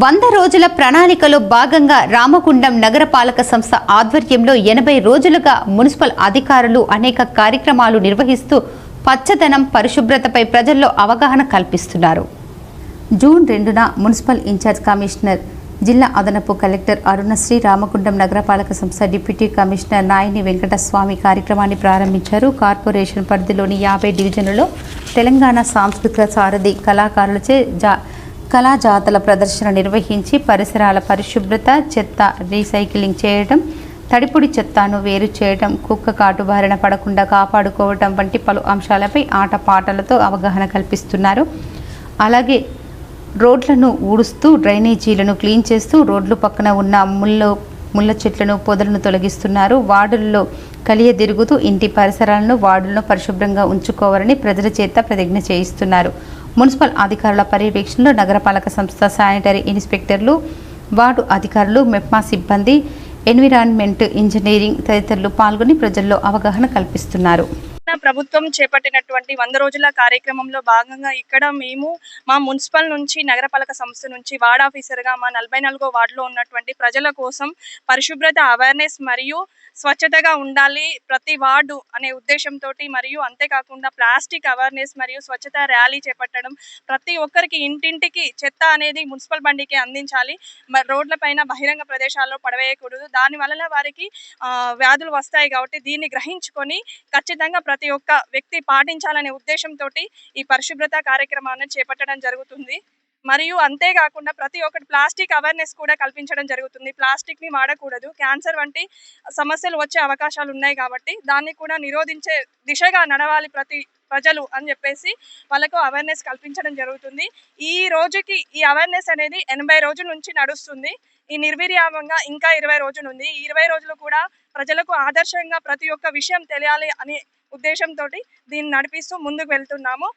వంద రోజుల ప్రణాళికలో భాగంగా రామగుండం నగరపాలక సంస్థ ఆధ్వర్యంలో ఎనభై రోజులుగా మున్సిపల్ అధికారులు అనేక కార్యక్రమాలు నిర్వహిస్తూ పచ్చదనం పరిశుభ్రతపై ప్రజల్లో అవగాహన కల్పిస్తున్నారు. జూన్ రెండున మున్సిపల్ ఇన్ఛార్జ్ కమిషనర్ జిల్లా అదనపు కలెక్టర్ అరుణశ్రీ రామగుండం నగరపాలక సంస్థ డిప్యూటీ కమిషనర్ నాయని వెంకటస్వామి కార్యక్రమాన్ని ప్రారంభించారు. కార్పొరేషన్ పరిధిలోని యాభై డివిజన్లలో తెలంగాణ సాంస్కృతిక సారథి కళాకారులచే జా కళాజాతల ప్రదర్శన నిర్వహించి పరిసరాల పరిశుభ్రత చెత్త రీసైక్లింగ్ చేయడం తడిపొడి చెత్తను వేరు చేయడం కుక్క కాటు బారిన పడకుండా కాపాడుకోవడం వంటి పలు అంశాలపై ఆటపాటలతో అవగాహన కల్పిస్తున్నారు. అలాగే రోడ్లను ఊడుస్తూ డ్రైనేజీలను క్లీన్ చేస్తూ రోడ్లు పక్కన ఉన్న ముళ్ళు ముళ్ళ చెట్లను పొదలను తొలగిస్తున్నారు. వార్డుల్లో కలియదిరుగుతూ ఇంటి పరిసరాలను వార్డులను పరిశుభ్రంగా ఉంచుకోవాలని ప్రజల చేత ప్రతిజ్ఞ చేయిస్తున్నారు. మున్సిపల్ అధికారుల పర్యవేక్షణలో నగరపాలక సంస్థ శానిటరీ ఇన్స్పెక్టర్లు వార్డు అధికారులు మెప్మా సిబ్బంది ఎన్విరాన్మెంట్ ఇంజనీరింగ్ తదితరులు పాల్గొని ప్రజల్లో అవగాహన కల్పిస్తున్నారు. ప్రభుత్వం చేపట్టినటువంటి వంద రోజుల కార్యక్రమంలో భాగంగా ఇక్కడ మేము మా మున్సిపల్ నుంచి నగరపాలక సంస్థ నుంచి వార్డ్ ఆఫీసర్గా మా నలభై నాలుగో వార్డులో ఉన్నటువంటి ప్రజల కోసం పరిశుభ్రత అవేర్నెస్ మరియు స్వచ్ఛతగా ఉండాలి ప్రతి వార్డు అనే ఉద్దేశంతో మరియు అంతేకాకుండా ప్లాస్టిక్ అవేర్నెస్ మరియు స్వచ్ఛత ర్యాలీ చేపట్టడం ప్రతి ఒక్కరికి ఇంటింటికి చెత్త అనేది మున్సిపల్ బండికి అందించాలి. మరి రోడ్లపైన బహిరంగ ప్రదేశాల్లో పడవేయకూడదు. దాని వలన వారికి వ్యాధులు వస్తాయి కాబట్టి దీన్ని గ్రహించుకొని ఖచ్చితంగా ప్రతి ఒక్క వ్యక్తి పాటించాలనే ఉద్దేశంతో ఈ పరిశుభ్రత కార్యక్రమాన్ని చేపట్టడం జరుగుతుంది. మరియు అంతేకాకుండా ప్రతి ఒక్కటి ప్లాస్టిక్ అవేర్నెస్ కూడా కల్పించడం జరుగుతుంది. ప్లాస్టిక్ని వాడకూడదు. క్యాన్సర్ వంటి సమస్యలు వచ్చే అవకాశాలు ఉన్నాయి కాబట్టి దాన్ని కూడా నిరోధించే దిశగా నడవాలి ప్రతి ప్రజలు అని చెప్పేసి వాళ్ళకు అవేర్నెస్ కల్పించడం జరుగుతుంది. ఈ రోజుకి ఈ అవేర్నెస్ అనేది ఎనభై రోజుల నుంచి నడుస్తుంది. ఈ నిర్వీర్యామంగా ఇంకా ఇరవై రోజులు ఉంది. ఈ ఇరవై రోజులు కూడా ప్రజలకు ఆదర్శంగా ప్రతి ఒక్క విషయం తెలియాలి అనే ఉద్దేశంతో దీన్ని నడిపిస్తూ ముందుకు వెళ్తున్నాము.